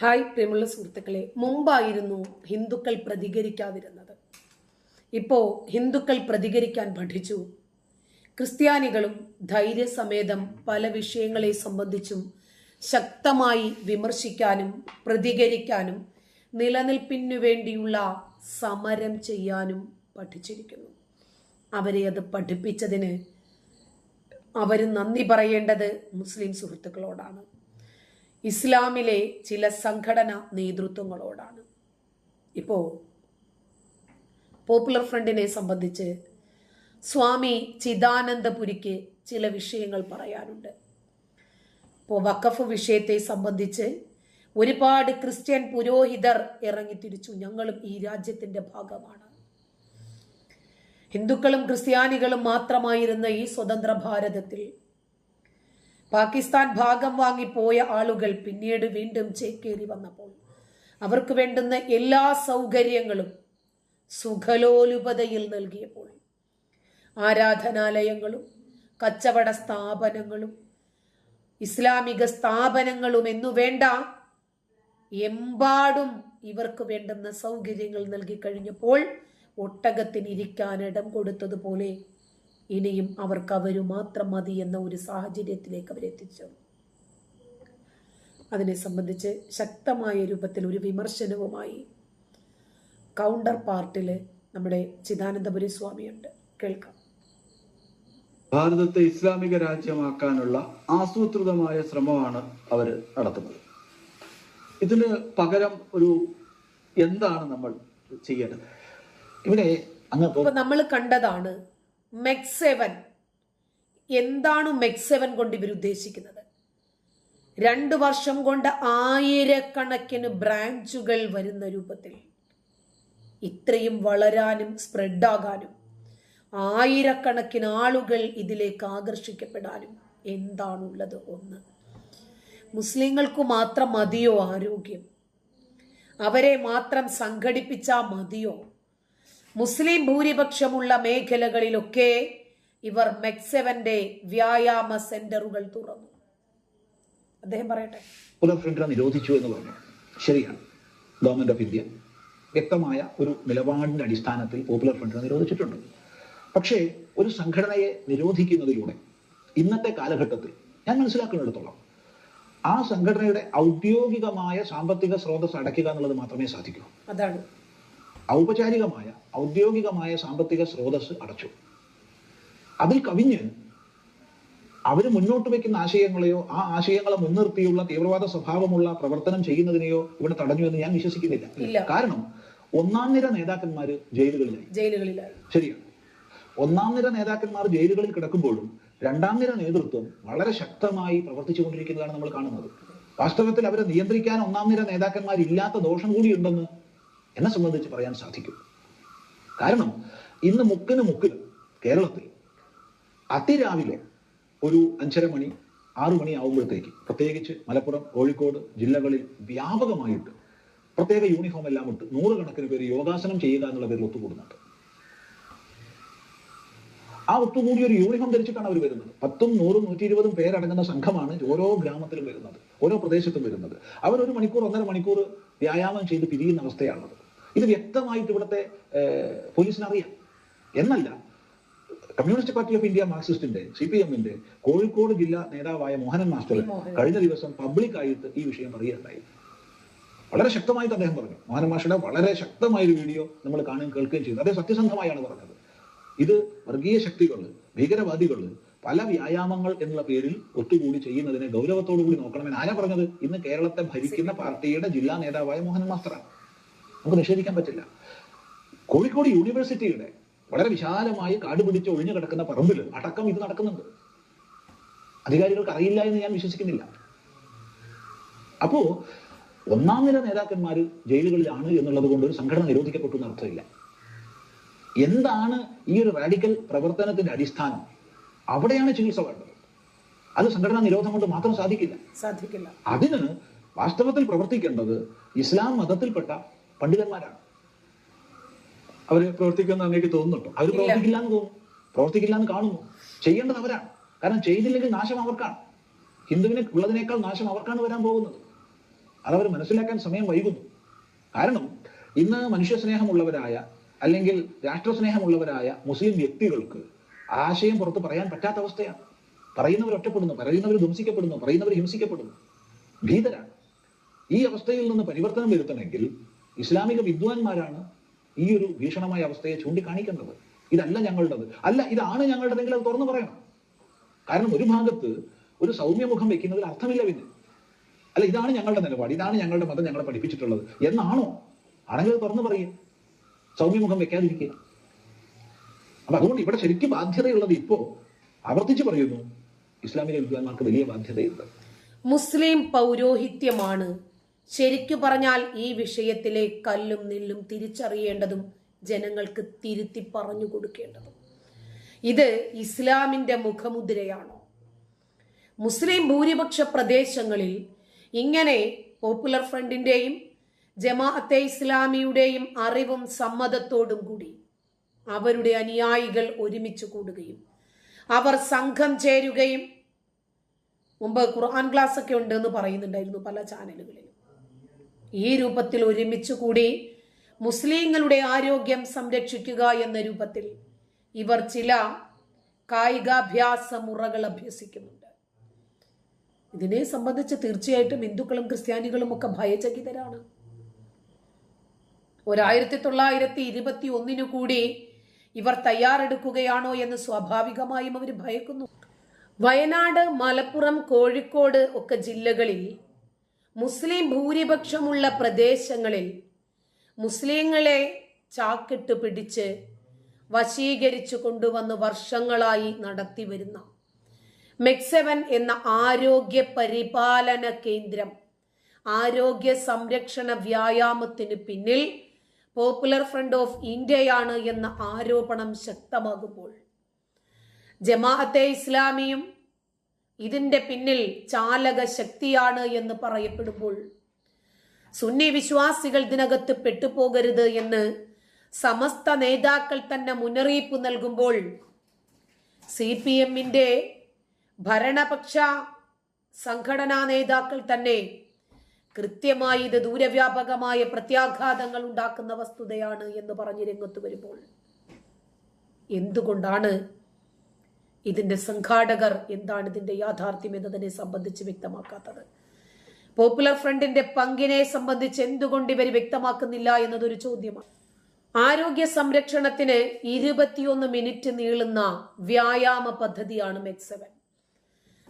Hi പ്രിയമുള്ള സുഹൃത്തുക്കളെ മുമ്പായിരുന്നു ഹിന്ദുക്കൾ പ്രതികരിക്കാതിരുന്നത്. ഇപ്പോൾ ഹിന്ദുക്കൾ പ്രതികരിക്കാൻ പഠിച്ചു. ക്രിസ്ത്യാനികളും ധൈര്യസമേതം പല വിഷയങ്ങളെ സംബന്ധിച്ചും ശക്തമായി വിമർശിക്കാനും പ്രതികരിക്കാനും നിലനിൽപ്പിനു വേണ്ടിയുള്ള സമരം ചെയ്യാനും പഠിച്ചിരിക്കുന്നു. അവരെ അത് പഠിപ്പിച്ചതിന് അവർ നന്ദി പറയേണ്ടത് മുസ്ലിം സുഹൃത്തുക്കളോടാണ്. ഇസ്ലാമിലെ ചില സംഘടന നേതൃത്വങ്ങളോടാണ്. ഇപ്പോൾ പോപ്പുലർ ഫ്രണ്ടിനെ സംബന്ധിച്ച് സ്വാമി ചിദാനന്ദപുരിക്ക് ചില വിഷയങ്ങൾ പറയാനുണ്ട്. ഇപ്പോൾ വഖഫ് വിഷയത്തെ സംബന്ധിച്ച് ഒരുപാട് ക്രിസ്ത്യൻ പുരോഹിതർ ഇറങ്ങിത്തിരിച്ചു ഞങ്ങളും ഈ രാജ്യത്തിന്റെ ഭാഗമാണ്. ഹിന്ദുക്കളും ക്രിസ്ത്യാനികളും മാത്രമായിരുന്ന ഈ സ്വതന്ത്ര ഭാരതത്തിൽ പാകിസ്ഥാൻ ഭാഗം വാങ്ങിപ്പോയ ആളുകൾ പിന്നീട് വീണ്ടും ചേക്കേറി വന്നപ്പോൾ അവർക്ക് വേണ്ടുന്ന എല്ലാ സൗകര്യങ്ങളും സുഖലോലുപതയിൽ നൽകിയപ്പോൾ ആരാധനാലയങ്ങളും കച്ചവട സ്ഥാപനങ്ങളും ഇസ്ലാമിക സ്ഥാപനങ്ങളും എന്നു വേണ്ട എമ്പാടും ഇവർക്ക് വേണ്ടുന്ന സൗകര്യങ്ങൾ നൽകി കഴിഞ്ഞപ്പോൾ ഒട്ടകത്തിന് ഇരിക്കാൻ ഇടം കൊടുത്തതുപോലെ ഇനിയും അവർക്ക് അവരു മാത്രം മതി എന്ന ഒരു സാഹചര്യത്തിലേക്ക് അവരെത്തിച്ചു. അതിനെ സംബന്ധിച്ച് ശക്തമായ രൂപത്തിൽ ഒരു വിമർശനവുമായി കൗണ്ടർ പാർട്ടിൽ നമ്മുടെ ചിദാനന്ദപുരി സ്വാമിയുണ്ട്. കേൾക്കാം. ഭാരതത്തെ ഇസ്ലാമിക രാജ്യമാക്കാനുള്ള ആസൂത്രിതമായ ശ്രമമാണ് അവർ നടത്തുന്നത്. ഇതിന് പകരം ഒരു എന്താണ് നമ്മൾ ചെയ്യേണ്ടത്? ഇവിടെ അങ്ങ് നമ്മൾ കണ്ടതാണ് മെക്സെവൻ. എന്താണ് മെക്സെവൻ കൊണ്ട് ഇവർ ഉദ്ദേശിക്കുന്നത്? രണ്ട് വർഷം കൊണ്ട് ആയിരക്കണക്കിന് ബ്രാഞ്ചുകൾ വരുന്ന രൂപത്തിൽ ഇത്രയും വളരാനും സ്പ്രെഡാകാനും ആയിരക്കണക്കിന് ആളുകൾ ഇതിലേക്ക് ആകർഷിക്കപ്പെടാനും എന്താണുള്ളത് ഒന്ന്? മുസ്ലിങ്ങൾക്ക് മാത്രം മതിയോ ആരോഗ്യം? അവരെ മാത്രം സംഘടിപ്പിച്ചാൽ മതിയോ? മുസ്ലിം ഭൂരിപക്ഷമുള്ള മേഖലകളിലൊക്കെ ഇവർ മെക്സെവന്റെ വ്യായാമ സെന്ററുകൾ തുറന്നു. അദ്ദേഹം പറയട്ടെ. പോപ്പുലർ ഫ്രണ്ടിനെ നിരോധിച്ചു എന്ന് പറഞ്ഞു. ശരിയാണ്. ഗവൺമെന്റ് ഓഫ് ഇന്ത്യ വ്യക്തമായ ഒരു നിലപാടിന്റെ അടിസ്ഥാനത്തിൽ പോപ്പുലർ ഫ്രണ്ടിനെ നിരോധിച്ചിട്ടുണ്ട്. പക്ഷേ ഒരു സംഘടനയെ നിരോധിക്കുന്നതിലൂടെ ഇന്നത്തെ കാലഘട്ടത്തിൽ ഞാൻ മനസ്സിലാക്കുന്നിടത്തോളം ആ സംഘടനയുടെ ഔദ്യോഗികമായ സാമ്പത്തിക സ്രോതസ് അടയ്ക്കുക എന്നുള്ളത് മാത്രമേ സാധിക്കൂ. അതാണ്. ഔപചാരികമായ ഔദ്യോഗികമായ സാമ്പത്തിക സ്രോതസ് അടച്ചു. അതിൽ കവിഞ്ഞ് അവർ മുന്നോട്ട് വെക്കുന്ന ആശയങ്ങളെയോ ആ ആശയങ്ങളെ മുൻനിർത്തിയുള്ള തീവ്രവാദ സ്വഭാവമുള്ള പ്രവർത്തനം ചെയ്യുന്നതിനെയോ ഇവിടെ തടഞ്ഞു എന്ന് ഞാൻ. വിശ്വസിക്കുന്നില്ല. കാരണം ഒന്നാം നിര നേതാക്കന്മാര് ജയിലുകളിലായി. ജയിലുകളിലായി. ശരിയാണ്. ഒന്നാം നിര നേതാക്കന്മാർ ജയിലുകളിൽ കിടക്കുമ്പോഴും രണ്ടാം നിര നേതൃത്വം വളരെ ശക്തമായി പ്രവർത്തിച്ചുകൊണ്ടിരിക്കുന്നതാണ് നമ്മൾ കാണുന്നത്. വാസ്തവത്തിൽ അവരെ നിയന്ത്രിക്കാൻ ഒന്നാം നിര നേതാക്കന്മാരില്ലാത്ത ദോഷം കൂടിയുണ്ടെന്ന് എന്നെ സംബന്ധിച്ച് പറയാൻ സാധിക്കും. കാരണം ഇന്ന് മുക്കിന് മുക്കിൽ കേരളത്തിൽ അതിരാവിലെ ഒരു അഞ്ചര മണി ആറു മണി ആവുമ്പോഴത്തേക്ക് പ്രത്യേകിച്ച് മലപ്പുറം കോഴിക്കോട് ജില്ലകളിൽ വ്യാപകമായിട്ട് പ്രത്യേക യൂണിഫോം എല്ലാം ഇട്ട് നൂറുകണക്കിന് പേര് യോഗാസനം ചെയ്യുക എന്നുള്ള പേരിൽ ഒത്തുകൂടുന്നുണ്ട്. ആ ഒത്തുകൂടി ഒരു യൂണിഫോം ധരിച്ചിട്ടാണ് അവർ വരുന്നത്. പത്തും നൂറും നൂറ്റി ഇരുപതും പേരടങ്ങുന്ന സംഘമാണ് ഓരോ ഗ്രാമത്തിലും വരുന്നത് ഓരോ പ്രദേശത്തും വരുന്നത്. അവർ ഒരു മണിക്കൂർ ഒന്നര മണിക്കൂർ വ്യായാമം ചെയ്ത് പിരിയുന്ന അവസ്ഥയാണുള്ളത് ഇത് വ്യക്തമായിട്ട് ഇവിടുത്തെ ഏഹ്, പോലീസിന് അറിയാം എന്നല്ല കമ്മ്യൂണിസ്റ്റ് പാർട്ടി ഓഫ് ഇന്ത്യ മാർക്സിസ്റ്റിന്റെ സി പി എമ്മിന്റെ കോഴിക്കോട് ജില്ലാ നേതാവായ മോഹനൻ മാസ്റ്റർ കഴിഞ്ഞ ദിവസം പബ്ലിക്കായിട്ട് ഈ വിഷയം പറയുകയുണ്ടായി. വളരെ ശക്തമായിട്ട് അദ്ദേഹം പറഞ്ഞു. മോഹനൻ മാഷയുടെ വളരെ ശക്തമായ ഒരു വീഡിയോ നമ്മൾ കാണുകയും കേൾക്കുകയും ചെയ്തു. അദ്ദേഹം സത്യസന്ധമായാണ് പറഞ്ഞത്. ഇത് വർഗീയ ശക്തികൾ ഭീകരവാദികൾ പല വ്യായാമങ്ങൾ എന്നുള്ള പേരിൽ ഒത്തുകൂടി ചെയ്യുന്നതിനെ ഗൗരവത്തോടു കൂടി നോക്കണമെന്ന് ആരാ പറഞ്ഞത്? ഇന്ന് കേരളത്തെ ഭരിക്കുന്ന പാർട്ടിയുടെ ജില്ലാ നേതാവായ മോഹൻ മാസ്റ്ററാണ്. നമുക്ക് നിഷേധിക്കാൻ പറ്റില്ല. കോഴിക്കോട് യൂണിവേഴ്സിറ്റിയുടെ വളരെ വിശാലമായി കാടുപിടിച്ച് ഒഴിഞ്ഞു കിടക്കുന്ന പറമ്പിൽ അടക്കം ഇത് നടക്കുന്നുണ്ട്. അധികാരികൾക്ക് അറിയില്ല എന്ന് ഞാൻ വിശ്വസിക്കുന്നില്ല. അപ്പോ ഒന്നാം നില നേതാക്കന്മാർ ജയിലുകളിലാണ് എന്നുള്ളത് കൊണ്ട് ഒരു സംഘടന നിരോധിക്കപ്പെട്ടു എന്ന് അർത്ഥമില്ല. എന്താണ് ഈ ഒരു റാഡിക്കൽ പ്രവർത്തനത്തിന്റെ അടിസ്ഥാനം? അവിടെയാണ് ചികിത്സ വേണ്ടത്. അത് സംഘടനാ നിരോധം കൊണ്ട് മാത്രം സാധിക്കില്ല. സാധിക്കില്ല. അതിന് വാസ്തവത്തിൽ പ്രവർത്തിക്കേണ്ടത് ഇസ്ലാം മതത്തിൽപ്പെട്ട പണ്ഡിതന്മാരാണ്. അവർ പ്രവർത്തിക്കുന്ന അങ്ങേക്ക് തോന്നുന്നുണ്ടോ? അവർ പ്രവർത്തിക്കില്ല എന്ന് തോന്നുന്നു. പ്രവർത്തിക്കില്ല എന്ന് കാണുന്നു. ചെയ്യേണ്ടത് അവരാണ്. കാരണം ചെയ്തില്ലെങ്കിൽ നാശം അവർക്കാണ്. ഹിന്ദുവിനെ ഉള്ളതിനേക്കാൾ നാശം അവർക്കാണ് വരാൻ പോകുന്നത്. അതവർ മനസ്സിലാക്കാൻ സമയം വൈകുന്നു. കാരണം ഇന്ന് മനുഷ്യ സ്നേഹമുള്ളവരായ അല്ലെങ്കിൽ രാഷ്ട്രസ്നേഹമുള്ളവരായ മുസ്ലിം വ്യക്തികൾക്ക് ആശയം പുറത്ത് പറയാൻ പറ്റാത്ത അവസ്ഥയാണ്. പറയുന്നവർ ഒറ്റപ്പെടുന്നു പറയുന്നവർ ധംസിക്കപ്പെടുന്നു പറയുന്നവർ ഹിംസിക്കപ്പെടുന്നു. ഭീതരാണ്. ഈ അവസ്ഥയിൽ നിന്ന് പരിവർത്തനം വരുത്തണമെങ്കിൽ ഇസ്ലാമിക വിദ്വാൻമാരാണ് ഈ ഒരു ഭീഷണമായ അവസ്ഥയെ ചൂണ്ടിക്കാണിക്കേണ്ടത്. ഇതല്ല ഞങ്ങളുടേത്. അല്ല ഇതാണ് ഞങ്ങളുടേതെങ്കിൽ അത് തുറന്നു പറയണം. കാരണം ഒരു ഭാഗത്ത് ഒരു സൗമ്യമുഖം വെക്കുന്നതിൽ അർത്ഥമില്ല പിന്നെ. അല്ല ഇതാണ് ഞങ്ങളുടെ നിലപാട് ഇതാണ് ഞങ്ങളുടെ മതം ഞങ്ങളെ പഠിപ്പിച്ചിട്ടുള്ളത്. എന്നാണോ? ആണെങ്കിൽ തുറന്നു പറയുക സൗമ്യമുഖം വെക്കാതിരിക്കുക. അപ്പൊ അതുകൊണ്ട് ഇവിടെ ശരിക്കും ബാധ്യതയുള്ളത് ഇപ്പോ ആവർത്തിച്ച് പറയുന്നു ഇസ്ലാമിലെ വിദ്വാൻമാർക്ക് വലിയ ബാധ്യതയുണ്ട്. മുസ്ലിം പൗരോഹിത്യമാണ്. ശരിക്കു പറഞ്ഞാൽ ഈ വിഷയത്തിലെ കല്ലും നെല്ലും തിരിച്ചറിയേണ്ടതും ജനങ്ങൾക്ക് തിരുത്തി പറഞ്ഞു കൊടുക്കേണ്ടതും. ഇത് ഇസ്ലാമിന്റെ മുഖമുദ്രയാണോ. മുസ്ലിം ഭൂരിപക്ഷ പ്രദേശങ്ങളിൽ ഇങ്ങനെ പോപ്പുലർ ഫ്രണ്ടിന്റെയും ജമാഅത്തെ ഇസ്ലാമിയുടെയും അറിവും സമ്മതത്തോടും കൂടി അവരുടെ അനുയായികൾ ഒരുമിച്ച് കൂടുകയും അവർ സംഘം ചേരുകയും മുമ്പ് ഖുർആൻ ക്ലാസ് ഒക്കെ ഉണ്ട് എന്ന് പറയുന്നുണ്ടായിരുന്നു പല ചാനലുകളിലും. ഈ രൂപത്തിൽ ഒരുമിച്ച് കൂടി മുസ്ലിങ്ങളുടെ ആരോഗ്യം സംരക്ഷിക്കുക എന്ന രൂപത്തിൽ ഇവർ ചില കായികാഭ്യാസ മുറകൾ അഭ്യസിക്കുന്നുണ്ട്. ഇതിനെ സംബന്ധിച്ച് തീർച്ചയായിട്ടും ഹിന്ദുക്കളും ക്രിസ്ത്യാനികളും ഒക്കെ ഭയചകിതരാണ്. ഒരായിരത്തി തൊള്ളായിരത്തി ഇരുപത്തി ഒന്നിനു കൂടി ഇവർ തയ്യാറെടുക്കുകയാണോ എന്ന് സ്വാഭാവികമായും അവർ ഭയക്കുന്നു. വയനാട് മലപ്പുറം കോഴിക്കോട് ഒക്കെ ജില്ലകളിൽ മുസ്ലിം ഭൂരിപക്ഷമുള്ള പ്രദേശങ്ങളിൽ മുസ്ലിങ്ങളെ ചാക്കിട്ട് പിടിച്ച് വശീകരിച്ചു കൊണ്ടുവന്ന് വർഷങ്ങളായി നടത്തി വരുന്ന മെക്സെവൻ എന്ന ആരോഗ്യ പരിപാലന കേന്ദ്രം ആരോഗ്യ സംരക്ഷണ വ്യായാമത്തിന് പിന്നിൽ പോപ്പുലർ ഫ്രണ്ട് ഓഫ് ഇന്ത്യയാണ് എന്ന ആരോപണം ശക്തമാകുമ്പോൾ ജമാഅത്തെ ഇസ്ലാമിയും ഇതിന്റെ പിന്നിൽ ചാലക ശക്തിയാണ് എന്ന് പറയപ്പെടുമ്പോൾ സുന്നി വിശ്വാസികൾ ഇതിനകത്ത് പെട്ടുപോകരുത് എന്ന് സമസ്ത നേതാക്കൾ തന്നെ മുന്നറിയിപ്പ് നൽകുമ്പോൾ സി പി എമ്മിന്റെ ഭരണപക്ഷ സംഘടനാ നേതാക്കൾ തന്നെ കൃത്യമായി ഇത് ദൂരവ്യാപകമായ പ്രത്യാഘാതങ്ങൾ ഉണ്ടാക്കുന്ന വസ്തുതയാണ് എന്ന് പറഞ്ഞ് രംഗത്ത് വരുമ്പോൾ എന്തുകൊണ്ടാണ് ഇതിന്റെ സംഘാടകർ എന്താണ് ഇതിന്റെ യാഥാർത്ഥ്യം എന്നതിനെ സംബന്ധിച്ച് വ്യക്തമാക്കാത്തത്? പോപ്പുലർ ഫ്രണ്ടിന്റെ പങ്കിനെ സംബന്ധിച്ച് എന്തുകൊണ്ട് ഇവർ വ്യക്തമാക്കുന്നില്ല എന്നതൊരു ചോദ്യമാണ്. ആരോഗ്യ സംരക്ഷണത്തിന് ഇരുപത്തിയൊന്ന് മിനിറ്റ് നീളുന്ന വ്യായാമ പദ്ധതിയാണ് മെക്സെവൻ.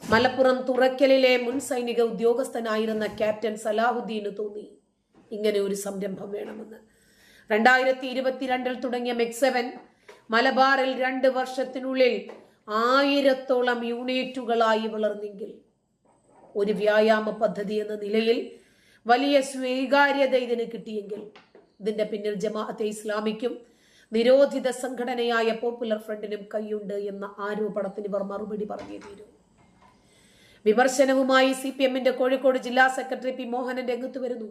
മലപ്പുറം തുറക്കലിലെ മുൻ സൈനിക ഉദ്യോഗസ്ഥനായിരുന്ന ക്യാപ്റ്റൻ സലാഹുദ്ദീന് തോന്നി. ഇങ്ങനെ ഒരു സംരംഭം വേണമെന്ന്. രണ്ടായിരത്തി ഇരുപത്തിരണ്ടിൽ തുടങ്ങിയ മെക്സെവൻ മലബാറിൽ രണ്ട് വർഷത്തിനുള്ളിൽ ആയിരത്തോളം യൂണിറ്റുകളായി വളർന്നെങ്കിൽ ഒരു വ്യായാമ പദ്ധതി എന്ന നിലയിൽ വലിയ സ്വീകാര്യത ഇതിന് കിട്ടിയെങ്കിൽ ഇതിന്റെ പിന്നിൽ ജമാഅത്തെ ഇസ്ലാമിക്കും നിരോധിത സംഘടനയായ പോപ്പുലർ ഫ്രണ്ടിനും കൈയുണ്ട് എന്ന ആരോപണത്തിന് ഇവർ മറുപടി പറഞ്ഞേ തീരൂ. വിമർശനവുമായി സി പി എമ്മിന്റെ കോഴിക്കോട് ജില്ലാ സെക്രട്ടറി പി മോഹനൻ രംഗത്ത് വരുന്നു.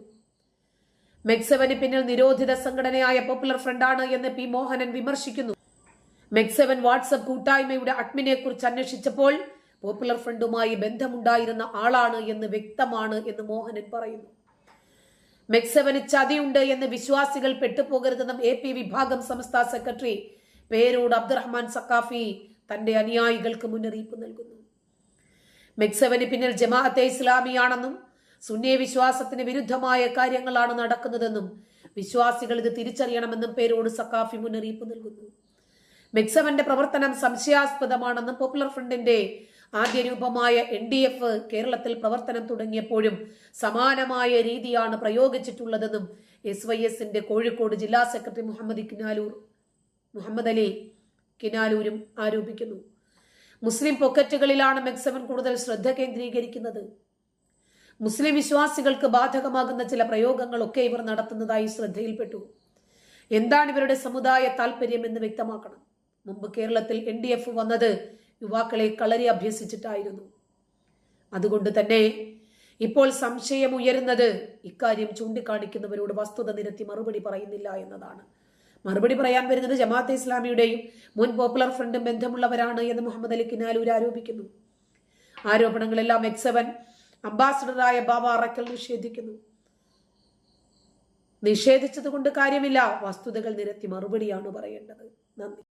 മെക്സവന് പിന്നിൽ നിരോധിത സംഘടനയായ പോപ്പുലർ ഫ്രണ്ടാണ് എന്ന് പി മോഹനൻ വിമർശിക്കുന്നു. മെക്സവൻ വാട്സപ്പ് കൂട്ടായ്മയുടെ അഡ്മിനെ കുറിച്ച് അന്വേഷിച്ചപ്പോൾ പോപ്പുലർ ഫ്രണ്ടുമായി ബന്ധമുണ്ടായിരുന്ന ആളാണ് എന്ന് വ്യക്തമാണ് എന്ന് മോഹനൻ പറയുന്നു. മെക്സവന് ചതിയുണ്ട് എന്ന് വിശ്വാസികൾ പെട്ടുപോകരുതെന്നും എ പി വിഭാഗം സംസ്ഥാന സെക്രട്ടറി പേരോട് അബ്ദുറഹ്മാൻ സക്കാഫി തന്റെ അനുയായികൾക്ക് മുന്നറിയിപ്പ് നൽകുന്നു. മെക്സവന് പിന്നിൽ ജമാഅത്തെ ഇസ്ലാമിയാണെന്നും സുന്നിയ വിശ്വാസത്തിന് വിരുദ്ധമായ കാര്യങ്ങളാണ് നടക്കുന്നതെന്നും വിശ്വാസികൾ ഇത് തിരിച്ചറിയണമെന്നും പേരോട് സക്കാഫി മുന്നറിയിപ്പ് നൽകുന്നു. മെക്സവന്റെ പ്രവർത്തനം സംശയാസ്പദമാണെന്നും പോപ്പുലർ ഫ്രണ്ടിന്റെ ആദ്യ രൂപമായ എൻ ഡി എഫ് കേരളത്തിൽ പ്രവർത്തനം തുടങ്ങിയപ്പോഴും സമാനമായ രീതിയാണ് പ്രയോഗിച്ചിട്ടുള്ളതെന്നും എസ് വൈ എസിന്റെ കോഴിക്കോട് ജില്ലാ സെക്രട്ടറി മുഹമ്മദ് കിനാലൂർ മുഹമ്മദ് അലി കിനാലൂരും ആരോപിക്കുന്നു. മുസ്ലിം പോക്കറ്റുകളിലാണ് മെക്സവൻ കൂടുതൽ ശ്രദ്ധ കേന്ദ്രീകരിക്കുന്നത്. മുസ്ലിം വിശ്വാസികൾക്ക് ബാധകമാകുന്ന ചില പ്രയോഗങ്ങളൊക്കെ ഇവർ നടത്തുന്നതായി ശ്രദ്ധയിൽപ്പെട്ടു. എന്താണ് ഇവരുടെ സമുദായ താല്പര്യം എന്ന് വ്യക്തമാക്കണം. മുമ്പ് കേരളത്തിൽ എൻ ഡി എഫ് വന്നത് യുവാക്കളെ കളരി അഭ്യസിച്ചിട്ടായിരുന്നു. അതുകൊണ്ട് തന്നെ ഇപ്പോൾ സംശയം ഉയരുന്നത് ഇക്കാര്യം ചൂണ്ടിക്കാണിക്കുന്നവരോട് വസ്തുത നിരത്തി മറുപടി പറയുന്നില്ല എന്നതാണ്. മറുപടി പറയാൻ വരുന്നത് ജമാഅത്തെ ഇസ്ലാമിയുടെയും മുൻ പോപ്പുലർ ഫ്രണ്ടും ബന്ധമുള്ളവരാണ് എന്ന് മുഹമ്മദ് അലി കിനാലൂർ ആരോപിക്കുന്നു. ആരോപണങ്ങളെല്ലാം എക്സവൻ അംബാസഡറായ ബാബ അറക്കൽ നിഷേധിക്കുന്നു. നിഷേധിച്ചത് കൊണ്ട് കാര്യമില്ല. വസ്തുതകൾ നിരത്തി മറുപടിയാണ് പറയേണ്ടത്. നന്ദി.